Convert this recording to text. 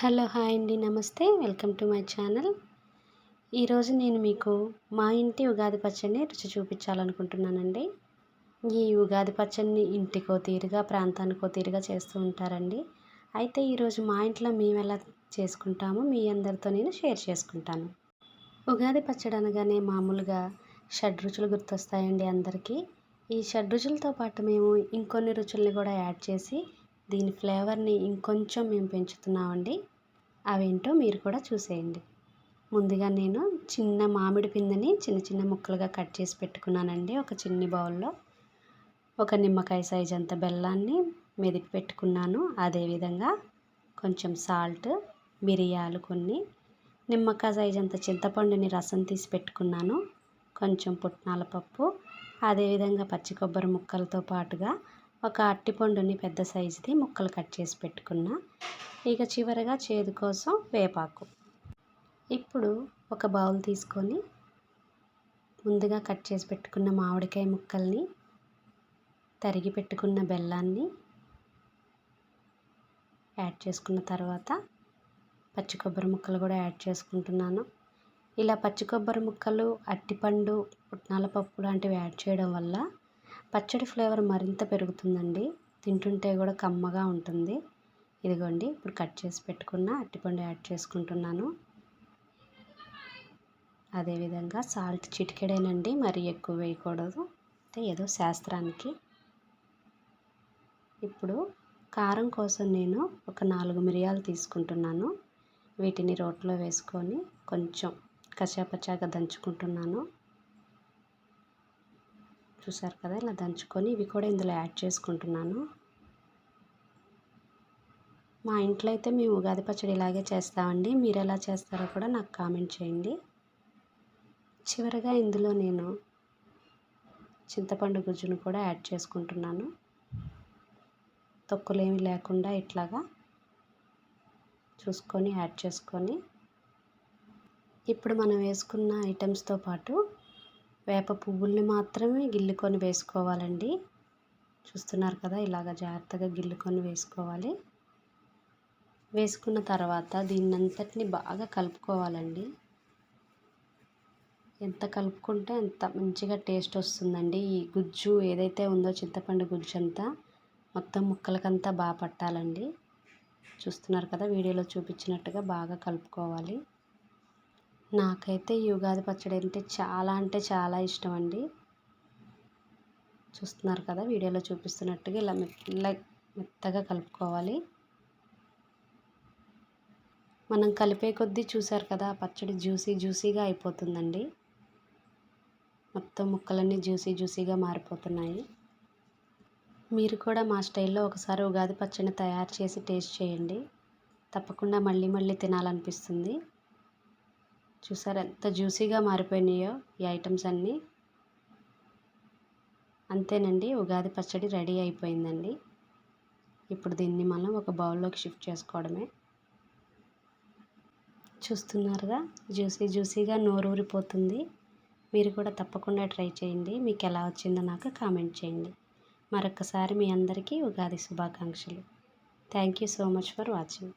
Hello hi అండి. నమస్తే. Welcome to my channel. ఈరోజు నేను మీకు మా ఇంటి ఉగాది పచ్చడిని రుచి చూపించాలనుకుంటున్నానండి. ఈ ఉగాది పచ్చడిని ఇంటికో తీరుగా ప్రాంతానికో తీరుగా చేస్తూ ఉంటారండి. అయితే ఈరోజు మా ఇంట్లో మేము ఎలా చేసుకుంటామో మీ అందరితో నేను షేర్ చేసుకుంటాను. ఉగాది పచ్చడి అనగానే మామూలుగా షడ్ రుచులు గుర్తొస్తాయండి అందరికీ. ఈ షడ్ రుచులతో పాటు మేము ఇంకొన్ని రుచుల్ని కూడా యాడ్ చేసి దీని ఫ్లేవర్ని ఇంకొంచెం మేము పెంచుతున్నామండి. అవేంటో మీరు కూడా చూసేయండి. ముందుగా నేను చిన్న మామిడి పిందని చిన్న చిన్న ముక్కలుగా కట్ చేసి పెట్టుకున్నానండి ఒక చిన్ని బౌల్లో. ఒక నిమ్మకాయ సైజ్ అంత బెల్లాన్ని మెదిపి పెట్టుకున్నాను. అదేవిధంగా కొంచెం సాల్ట్ మిరియాలు కొన్ని నిమ్మకాయ సైజ్ అంత చింతపండుని రసం తీసి పెట్టుకున్నాను. కొంచెం పుట్నాల పప్పు అదేవిధంగా పచ్చి కొబ్బరి ముక్కలతో పాటుగా ఒక అట్టిపండుని పెద్ద సైజుది ముక్కలు కట్ చేసి పెట్టుకున్నా. ఇక చివరగా చేదు కోసం వేపాకు. ఇప్పుడు ఒక బౌల్ తీసుకొని ముందుగా కట్ చేసి పెట్టుకున్న మామిడికాయ ముక్కల్ని తరిగి పెట్టుకున్న బెల్లాన్ని యాడ్ చేసుకున్న తర్వాత పచ్చి కొబ్బరి ముక్కలు కూడా యాడ్ చేసుకుంటున్నాను. ఇలా పచ్చి కొబ్బరి ముక్కలు అట్టిపండు పుట్నాల పప్పు లాంటివి యాడ్ చేయడం వల్ల పచ్చడి ఫ్లేవర్ మరింత పెరుగుతుందండి. తింటుంటే కూడా కమ్మగా ఉంటుంది. ఇదిగోండి ఇప్పుడు కట్ చేసి పెట్టుకున్న అరటిపండు యాడ్ చేసుకుంటున్నాను. అదేవిధంగా సాల్ట్ చిటికెడేనండి మరీ ఎక్కువ వేయకూడదు. అంటే ఏదో శాస్త్రానికి. ఇప్పుడు కారం కోసం నేను ఒక నాలుగు మిరియాలు తీసుకుంటున్నాను. వీటిని రోట్లో వేసుకొని కొంచెం కచాపచాగా దంచుకుంటున్నాను. చూసారు కదా ఇలా దంచుకొని ఇవి కూడా ఇందులో యాడ్ చేసుకుంటున్నాను. మా ఇంట్లో అయితే మేము ఉగాది పచ్చడి ఇలాగే చేస్తామండి. మీరు ఎలా చేస్తారో కూడా నాకు కామెంట్ చేయండి. చివరగా ఇందులో నేను చింతపండు గుజ్జును కూడా యాడ్ చేసుకుంటున్నాను. తొక్కులేమి లేకుండా ఇట్లాగా చూసుకొని యాడ్ చేసుకొని ఇప్పుడు మనం వేసుకున్న ఐటమ్స్తో పాటు వేప పువ్వుల్ని మాత్రమే గిల్లుకొని వేసుకోవాలండి. చూస్తున్నారు కదా ఇలాగ జాగ్రత్తగా గిల్లుకొని వేసుకోవాలి. వేసుకున్న తర్వాత దీన్నంతటిని బాగా కలుపుకోవాలండి. ఎంత కలుపుకుంటే అంత మంచిగా టేస్ట్ వస్తుందండి. ఈ గుజ్జు ఏదైతే ఉందో చింతపండు గుజ్జు అంతా మొత్తం ముక్కలకంతా బాగా పట్టాలండి. చూస్తున్నారు కదా వీడియోలో చూపించినట్టుగా బాగా కలుపుకోవాలి. నాకైతే ఈ ఉగాది పచ్చడి అంటే చాలా అంటే చాలా ఇష్టం అండి చూస్తున్నారు కదా వీడియోలో చూపిస్తున్నట్టుగా ఇలా మెల్ల మెత్తగా కలుపుకోవాలి. మనం కలిపే కొద్దీ చూసారు కదా పచ్చడి జ్యూసీ జ్యూసీగా అయిపోతుందండి. మొత్తం ముక్కలన్నీ జ్యూసీ జ్యూసీగా మారిపోతున్నాయి. మీరు కూడా మా స్టైల్లో ఒకసారి ఉగాది పచ్చడిని తయారు చేసి టేస్ట్ చేయండి. తప్పకుండా మళ్ళీ మళ్ళీ తినాలనిపిస్తుంది. చూసారు ఎంత జ్యూసీగా మారిపోయినాయో ఈ ఐటమ్స్ అన్నీ. అంతేనండి ఉగాది పచ్చడి రెడీ అయిపోయిందండి. ఇప్పుడు దీన్ని మనం ఒక బౌల్లోకి షిఫ్ట్ చేసుకోవడమే. చూస్తున్నారుగా జ్యూసీ జ్యూసీగా నోరూరిపోతుంది. మీరు కూడా తప్పకుండా ట్రై చేయండి. మీకు ఎలా వచ్చిందో నాకు కామెంట్ చేయండి. మరొకసారి మీ అందరికీ ఉగాది శుభాకాంక్షలు. Thank you so much for watching.